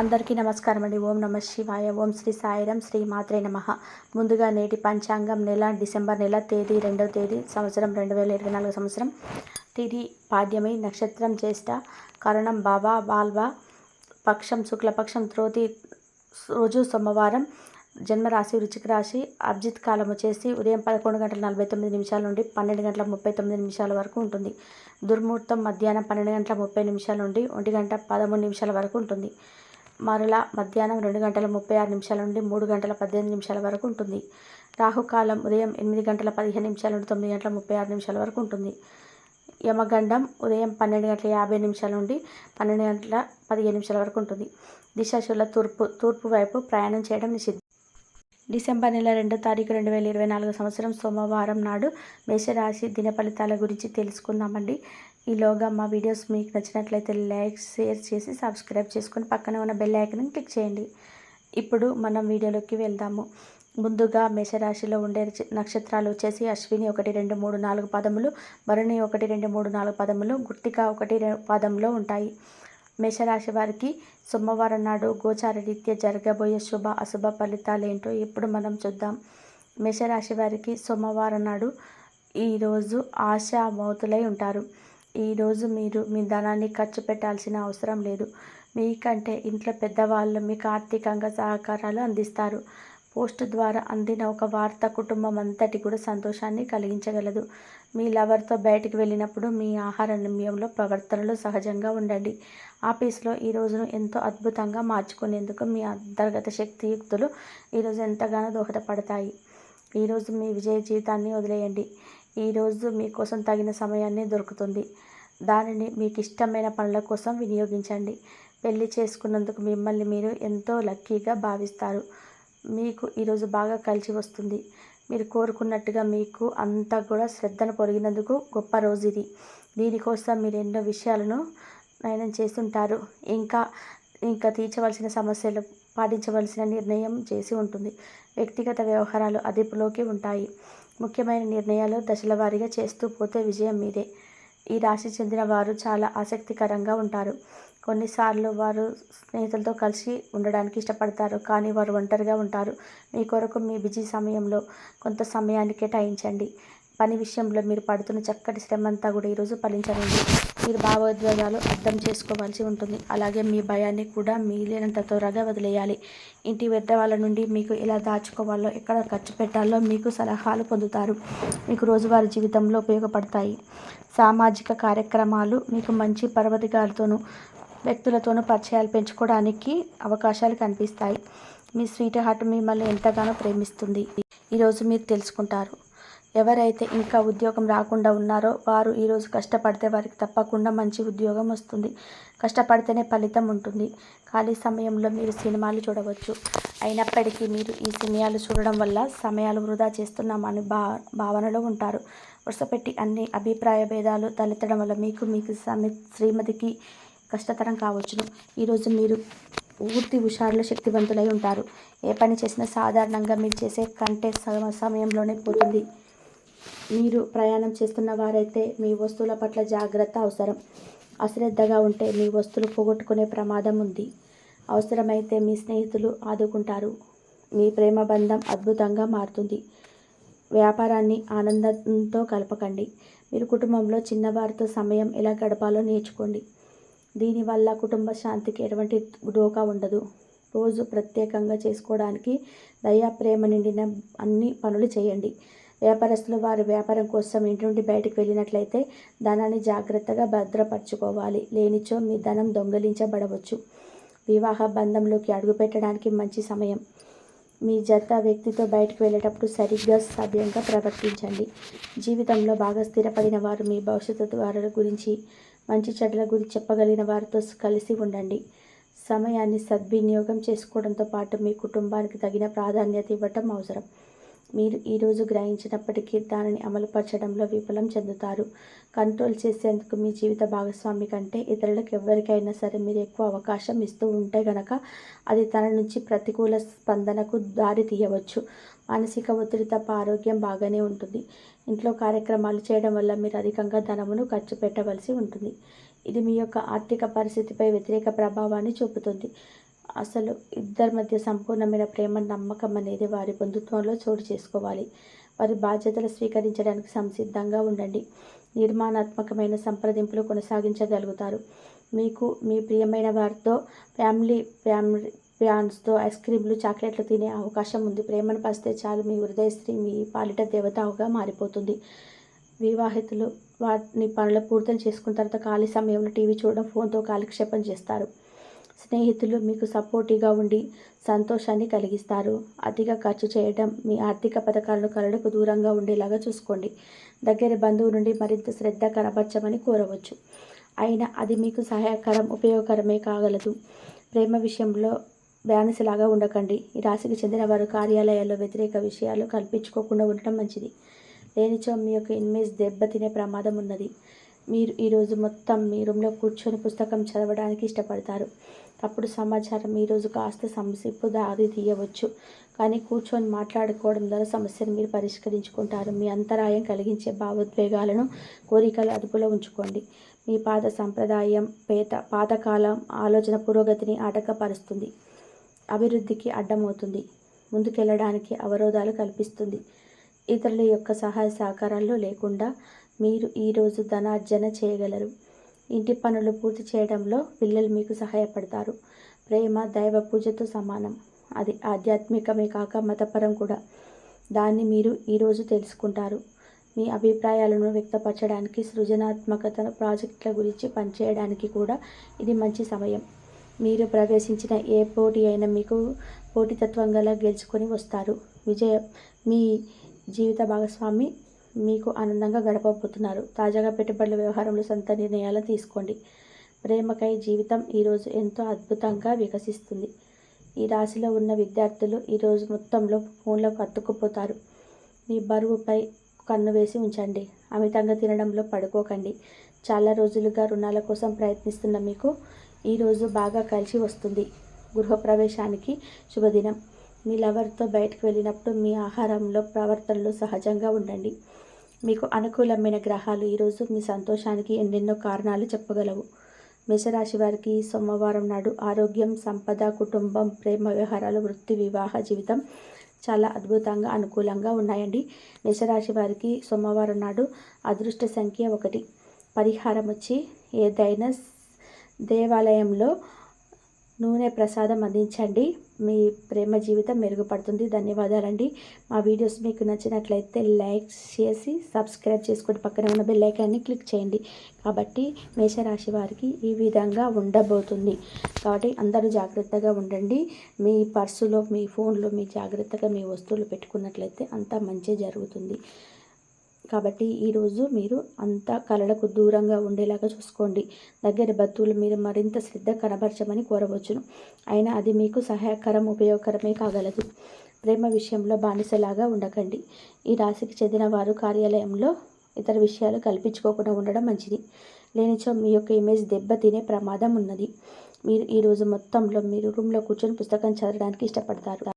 అందరికీ నమస్కారం అండి. ఓం నమ శివాయ ఓం శ్రీ సాయిరం శ్రీ మాత్రే నమ. ముందుగా నేటి పంచాంగం నెల డిసెంబర్ నెల తేదీ రెండవ తేదీ సంవత్సరం రెండు వేల ఇరవై నాలుగు సంవత్సరం. తిథి పాడ్యమి నక్షత్రం జ్యేష్ఠ కరణం బాబా బాల్వా పక్షం శుక్లపక్షం త్రోతి రోజు సోమవారం జన్మరాశి వృచ్చిక రాశి అబ్జిత్ కాలం వచ్చేసి ఉదయం పదకొండు గంటల నలభై తొమ్మిది నిమిషాల నుండి పన్నెండు గంటల ముప్పై తొమ్మిది నిమిషాల వరకు ఉంటుంది. దుర్ముహూర్తం మధ్యాహ్నం పన్నెండు గంటల ముప్పై నిమిషాల నుండి ఒంటి గంట పదమూడు నిమిషాల వరకు ఉంటుంది. మరలా మధ్యాహ్నం రెండు గంటల ముప్పై ఆరు నిమిషాల నుండి మూడు గంటల పద్దెనిమిది నిమిషాల వరకు ఉంటుంది. రాహుకాలం ఉదయం ఎనిమిది గంటల పదిహేను నిమిషాల నుండి తొమ్మిది గంటల ముప్పై ఆరు నిమిషాల వరకు ఉంటుంది. యమగండం ఉదయం పన్నెండు గంటల యాభై నిమిషాల నుండి పన్నెండు గంటల పదిహేను నిమిషాల వరకు ఉంటుంది. దిశాశుల తూర్పు తూర్పు వైపు ప్రయాణం చేయడం నిషిద్ధం. డిసెంబర్ నెల రెండో తారీఖు రెండు వేల ఇరవై నాలుగు సంవత్సరం సోమవారం నాడు మేషరాశి దిన ఫలితాల గురించి తెలుసుకుందామండి. ఈలోగా మా వీడియోస్ మీకు నచ్చినట్లయితే లైక్ షేర్ చేసి సబ్స్క్రైబ్ చేసుకొని పక్కనే ఉన్న బెల్ ఐకన్ క్లిక్ చేయండి. ఇప్పుడు మనం వీడియోలోకి వెళ్దాము. ముందుగా మేషరాశిలో ఉండే నక్షత్రాలు వచ్చేసి అశ్విని ఒకటి రెండు మూడు నాలుగు పదములు భరణి ఒకటి రెండు మూడు నాలుగు పదములు గుర్తిక ఒకటి పదంలో ఉంటాయి. మేషరాశి వారికి సోమవారం నాడు గోచార రీత్యా జరగబోయే శుభ అశుభ ఫలితాలు ఏంటో ఇప్పుడు మనం చూద్దాం. మేషరాశి వారికి సోమవారం నాడు ఈరోజు ఆశామౌతులై ఉంటారు. ఈరోజు మీరు మీ ధనాన్ని ఖర్చు పెట్టాల్సిన అవసరం లేదు. మీకంటే ఇంట్లో పెద్దవాళ్ళు మీకు ఆర్థికంగా సహకారాలు అందిస్తారు. పోస్ట్ ద్వారా అందిన ఒక వార్త కుటుంబం అంతటి కూడా సంతోషాన్ని కలిగించగలదు. మీ లవర్తో బయటికి వెళ్ళినప్పుడు మీ ఆహార నియమంలో ప్రవర్తనలో సహజంగా ఉండండి. ఆఫీస్లో ఈ రోజును ఎంతో అద్భుతంగా మార్చుకునేందుకు మీ అంతర్గత శక్తియుక్తులు ఈరోజు ఎంతగానో దోహదపడతాయి. ఈరోజు మీ విజయ జీవితాన్ని వదిలేయండి. ఈరోజు మీకోసం తగిన సమయాన్ని దొరుకుతుంది. దానిని మీకు ఇష్టమైన పనుల కోసం వినియోగించండి. పెళ్ళి చేసుకున్నందుకు మిమ్మల్ని మీరు ఎంతో లక్కీగా భావిస్తారు. మీకు ఈరోజు బాగా కలిసి వస్తుంది. మీరు కోరుకున్నట్టుగా మీకు అంతా కూడా శ్రద్ధను పొరిగినందుకు గొప్ప రోజు ఇది. దీనికోసం మీరు ఎన్నో విషయాలను నయనం చేస్తుంటారు. ఇంకా ఇంకా తీర్చవలసిన సమస్యలు పాటించవలసిన నిర్ణయం చేసి ఉంటుంది. వ్యక్తిగత వ్యవహారాలు అదుపులోకి ఉంటాయి. ముఖ్యమైన నిర్ణయాలు దశల వారీగా చేస్తూ పోతే విజయం మీదే. ఈ రాశి చెందిన వారు చాలా ఆసక్తికరంగా ఉంటారు. కొన్నిసార్లు వారు స్నేహితులతో కలిసి ఉండడానికి ఇష్టపడతారు కానీ వారు ఒంటరిగా ఉంటారు. మీ కొరకు మీ బిజీ సమయంలో కొంత సమయాన్ని కేటాయించండి. పని విషయంలో మీరు పడుతున్న చక్కటి శ్రమ అంతా కూడా ఈరోజు ఫలించనుంది. మీరు భావోద్వేగాలు అర్థం చేసుకోవాల్సి ఉంటుంది. అలాగే మీ భయాన్ని కూడా మిగిలినంత త్వరగా వదిలేయాలి. ఇంటి పెద్దవాళ్ళ నుండి మీకు ఎలా దాచుకోవాలో ఎక్కడ ఖర్చు పెట్టాలో మీకు సలహాలు పొందుతారు. మీకు రోజువారీ జీవితంలో ఉపయోగపడతాయి. సామాజిక కార్యక్రమాలు మీకు మంచి పర్వతికాలతోనూ వ్యక్తులతోనూ పరిచయాలు పెంచుకోవడానికి అవకాశాలు కనిపిస్తాయి. మీ స్వీట్ హార్ట్ మిమ్మల్ని ఎంతగానో ప్రేమిస్తుంది. ఈరోజు మీరు తెలుసుకుంటారు. ఎవరైతే ఇంకా ఉద్యోగం రాకుండా ఉన్నారో వారు ఈరోజు కష్టపడితే వారికి తప్పకుండా మంచి ఉద్యోగం వస్తుంది. కష్టపడితేనే ఫలితం ఉంటుంది. ఖాళీ సమయంలో మీరు సినిమాలు చూడవచ్చు. అయినప్పటికీ మీరు ఈ సినిమాలు చూడడం వల్ల సమయాలు వృధా చేస్తున్నామని భా భావనలో ఉంటారు. వరుసపెట్టి అన్ని అభిప్రాయ భేదాలు తలెత్తడం వల్ల మీకు మీకు శ్రీమతికి కష్టతరం కావచ్చును. ఈరోజు మీరు పూర్తి హుషారులో శక్తివంతులై ఉంటారు. ఏ పని చేసినా సాధారణంగా మీరు చేసే కంటే సమయంలోనే పోతుంది. మీరు ప్రయాణం చేస్తున్న వారైతే మీ వస్తువుల పట్ల జాగ్రత్త అవసరం. అశ్రద్ధగా ఉంటే మీ వస్తువులు పోగొట్టుకునే ప్రమాదం ఉంది. అవసరమైతే మీ స్నేహితులు ఆదుకుంటారు. మీ ప్రేమ బంధం అద్భుతంగా మారుతుంది. వ్యాపారాన్ని ఆనందంతో కలపకండి. మీరు కుటుంబంలో చిన్నవారితో సమయం ఎలా గడపాలో నేర్చుకోండి. దీనివల్ల కుటుంబ శాంతికి ఎటువంటి డోకా ఉండదు. రోజు ప్రత్యేకంగా చేసుకోవడానికి దయా ప్రేమ నిండిన అన్ని పనులు చేయండి. వ్యాపారస్తులు వారి వ్యాపారం కోసం ఇంటి నుండి బయటకు వెళ్ళినట్లయితే ధనాన్ని జాగ్రత్తగా భద్రపరచుకోవాలి. లేనిచో మీ ధనం దొంగిలించబడవచ్చు. వివాహ బంధంలోకి అడుగుపెట్టడానికి మంచి సమయం. మీ జత వ్యక్తితో బయటకు వెళ్ళేటప్పుడు సరిగ్గా సభ్యంగా ప్రవర్తించండి. జీవితంలో బాగా స్థిరపడిన వారు మీ భవిష్యత్తు ద్వారాల గురించి మంచి చెడ్ల గురించి చెప్పగలిగిన వారితో కలిసి ఉండండి. సమయాన్ని సద్వినియోగం చేసుకోవడంతో పాటు మీ కుటుంబానికి తగిన ప్రాధాన్యత ఇవ్వటం అవసరం. మీరు ఈరోజు గ్రహించినప్పటికీ దానిని అమలుపరచడంలో విఫలం చెందుతారు. కంట్రోల్ చేసేందుకు మీ జీవిత భాగస్వామి కంటే ఇతరులకు ఎవరికైనా సరే మీరు ఎక్కువ అవకాశం ఇస్తూ ఉంటే గనక అది తన నుంచి ప్రతికూల స్పందనకు దారి తీయవచ్చు. మానసిక ఒత్తిడి తప్ప ఆరోగ్యం బాగానే ఉంటుంది. ఇంట్లో కార్యక్రమాలు చేయడం వల్ల మీరు అధికంగా ధనమును ఖర్చు పెట్టవలసి ఉంటుంది. ఇది మీ యొక్క ఆర్థిక పరిస్థితిపై వ్యతిరేక ప్రభావాన్ని చూపుతుంది. అసలు ఇద్దరి మధ్య సంపూర్ణమైన ప్రేమ నమ్మకం అనేది వారి బంధుత్వంలో చోటు చేసుకోవాలి. వారి బాధ్యతలు స్వీకరించడానికి సంసిద్ధంగా ఉండండి. నిర్మాణాత్మకమైన సంప్రదింపులు కొనసాగించగలుగుతారు. మీకు మీ ప్రియమైన వారితో ఫ్యామిలీ ఫ్యామిలీ ప్యాన్స్తో ఐస్ క్రీమ్లు చాక్లెట్లు తినే అవకాశం ఉంది. ప్రేమను పరిస్తే చాలు మీ హృదయశ్రీ మీ పాలిట దేవతగా మారిపోతుంది. వివాహితులు వాటిని పనులు పూర్తి చేసుకున్న తర్వాత ఖాళీ సమయంలో టీవీ చూడడం ఫోన్తో కాలక్షేపం చేస్తారు. స్నేహితులు మీకు సపోర్టివ్గా ఉండి సంతోషాన్ని కలిగిస్తారు. అతిగా ఖర్చు చేయడం మీ ఆర్థిక పథకాలను కలడకు దూరంగా ఉండేలాగా చూసుకోండి. దగ్గర బంధువు నుండి మరింత శ్రద్ధ కనబరచమని కోరవచ్చు. అయినా అది మీకు సహాయకరం ఉపయోగకరమే కాగలదు. ప్రేమ విషయంలో బానిసలాగా ఉండకండి. ఈ రాశికి చెందిన వారు కార్యాలయాల్లో వ్యతిరేక విషయాలు కల్పించుకోకుండా ఉండటం మంచిది. లేనిచో మీ యొక్క ఇమేజ్ దెబ్బతినే ప్రమాదం ఉన్నది. మీరు ఈరోజు మొత్తం మీ రూమ్లో కూర్చొని పుస్తకం చదవడానికి ఇష్టపడతారు. అప్పుడు సమాచారం ఈరోజు కాస్త సంసిప్పు దారి తీయవచ్చు. కానీ కూర్చొని మాట్లాడుకోవడం ద్వారా సమస్యను మీరు పరిష్కరించుకుంటారు. మీ అంతరాయం కలిగించే భావోద్వేగాలను కోరికలు అదుపులో ఉంచుకోండి. మీ పాత సంప్రదాయం పేత పాతకాలం ఆలోచన పురోగతిని ఆటకపరుస్తుంది. అభివృద్ధికి అడ్డమవుతుంది. ముందుకెళ్ళడానికి అవరోధాలు కల్పిస్తుంది. ఇతరుల యొక్క సహాయ సహకారాలు లేకుండా మీరు ఈరోజు ధనార్జన చేయగలరు. ఇంటి పనులు పూర్తి చేయడంలో పిల్లలు మీకు సహాయపడతారు. ప్రేమ దైవ పూజతో సమానం. అది ఆధ్యాత్మికమే కాక మతపరం కూడా. దాన్ని మీరు ఈరోజు తెలుసుకుంటారు. మీ అభిప్రాయాలను వ్యక్తపరచడానికి సృజనాత్మకత ప్రాజెక్టుల గురించి పనిచేయడానికి కూడా ఇది మంచి సమయం. మీరు ప్రవేశించిన ఏ పోటీ అయినా మీకు పోటీతత్వం గల గెలుచుకొని వస్తారు. విజయ మీ జీవిత భాగస్వామి మీకు ఆనందంగా గడపబోతున్నారు. తాజాగా పెట్టుబడుల వ్యవహారంలో సొంత నిర్ణయాలు తీసుకోండి. ప్రేమకై జీవితం ఈరోజు ఎంతో అద్భుతంగా వికసిస్తుంది. ఈ రాశిలో ఉన్న విద్యార్థులు ఈరోజు మొత్తంలో ఫోన్లకు అతుక్కుపోతారు మీ బరువుపై కన్ను వేసి ఉంచండి. అమితంగా తినడంలో పడుకోకండి. చాలా రోజులుగా రుణాల కోసం ప్రయత్నిస్తున్న మీకు ఈరోజు బాగా కలిసి వస్తుంది. గృహప్రవేశానికి శుభదినం. మీ లవర్తో బయటకు వెళ్ళినప్పుడు మీ ఆహారంలో ప్రవర్తనలో సహజంగా ఉండండి. మీకు అనుకూలమైన గ్రహాలు ఈరోజు మీ సంతోషానికి ఎన్నెన్నో కారణాలు చెప్పగలవు. మేషరాశి వారికి సోమవారం నాడు ఆరోగ్యం సంపద కుటుంబం ప్రేమ వ్యవహారాలు వృత్తి వివాహ జీవితం చాలా అద్భుతంగా అనుకూలంగా ఉన్నాయండి. మేషరాశి వారికి సోమవారం నాడు అదృష్ట సంఖ్య ఒకటి. పరిహారం వచ్చి ఏదైనా దేవాలయంలో నూనె ప్రసాదం అందించండి. మీ ప్రేమ జీవితం మెరుగుపడుతుంది. ధన్యవాదాలండి. మా వీడియోస్ మీకు నచ్చినట్లయితే లైక్ చేసి సబ్స్క్రైబ్ చేసుకొని పక్కన ఉన్న బెల్ ఐకాన్ని క్లిక్ చేయండి. కాబట్టి మేషరాశి వారికి ఈ విధంగా ఉండబోతుంది. కాబట్టి అందరూ జాగ్రత్తగా ఉండండి. మీ పర్సులో మీ ఫోన్లో మీ జాగ్రత్తగా మీ వస్తువులు పెట్టుకున్నట్లయితే అంతా మంచి జరుగుతుంది. కాబట్టి ఈరోజు మీరు అంత కళలకు దూరంగా ఉండేలాగా చూసుకోండి. దగ్గర బతువులు మీరు మరింత శ్రద్ధ కనబరచమని కోరవచ్చును. అయినా అది మీకు సహాయకరం ఉపయోగకరమే కాగలదు. ప్రేమ విషయంలో బానిసలాగా ఉండకండి. ఈ రాశికి చెందిన వారు కార్యాలయంలో ఇతర విషయాలు కల్పించుకోకుండా ఉండడం మంచిది. లేనిచో మీ యొక్క ఇమేజ్ దెబ్బతినే ప్రమాదం ఉన్నది. మీరు ఈరోజు మొత్తంలో మీరు రూమ్లో కూర్చొని పుస్తకం చదవడానికి ఇష్టపడతారు.